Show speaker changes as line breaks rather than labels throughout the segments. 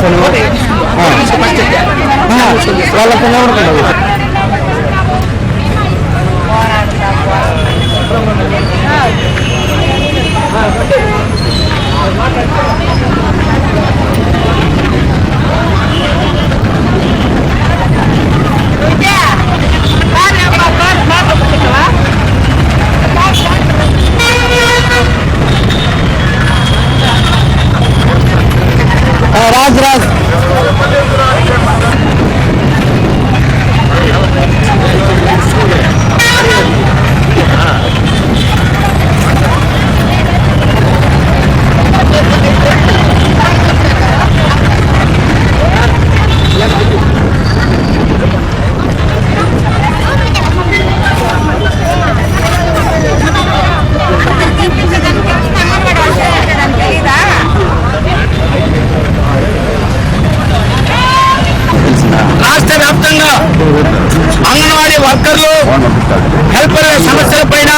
అసలు? వాళ్ళ పిల్లలు వర్కర్లు హెల్పర్ల సమస్యల పైన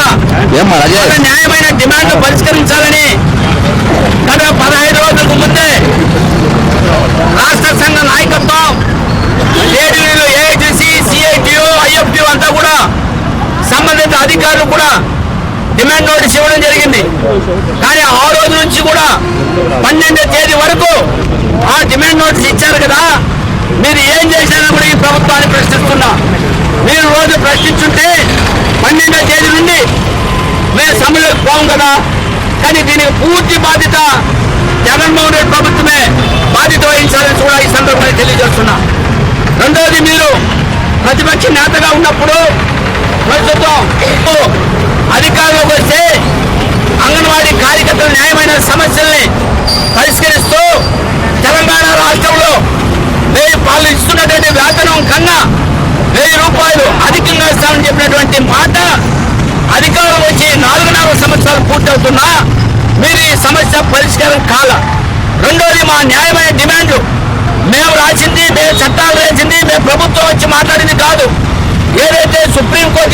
న్యాయమైన డిమాండ్ పరిష్కరించాలని గత పదహైదు రోజులకు ముందే రాష్ట్ర సంఘ నాయకత్వం ఏడీలు ఏఐటీసీ సిఐటియు ఐఎఫ్టియు అంతా కూడా సంబంధిత అధికారులు కూడా డిమాండ్ నోటీస్ ఇవ్వడం జరిగింది. కానీ ఆ రోజు నుంచి కూడా పన్నెండో తేదీ వరకు ఆ డిమాండ్ నోటీస్ ఇచ్చారు కదా మీరు ఏం ఈ ప్రభుత్వాన్ని ప్రశ్నిస్తున్నా. మీరు రోజు ప్రశ్నించుంటే పన్నెండో తేదీ నుండి మేము సమ్మెలోకి పోం కదా. కానీ దీనికి పూర్తి బాధ్యత జగన్మోహన్ రెడ్డి ప్రభుత్వమే బాధ్యత వహించాలని కూడా ఈ సందర్భంగా తెలియజేస్తున్నా. రెండవది మీరు ప్రతిపక్ష నేతగా ఉన్నప్పుడు ప్రస్తుతం అధికారంలోకి వస్తే అంగన్వాడీ కార్యకర్తల న్యాయమైన సమస్యల్ని సంవత్సరాలు పూర్తవుతున్నా మీరు ఈ సమస్య పరిష్కారం కాల. రెండోది మా న్యాయమైన డిమాండ్లు మేము రాసింది మేము చట్టాలు రాసింది మేము ప్రభుత్వం వచ్చి మాట్లాడింది కాదు. ఏదైతే సుప్రీంకోర్టు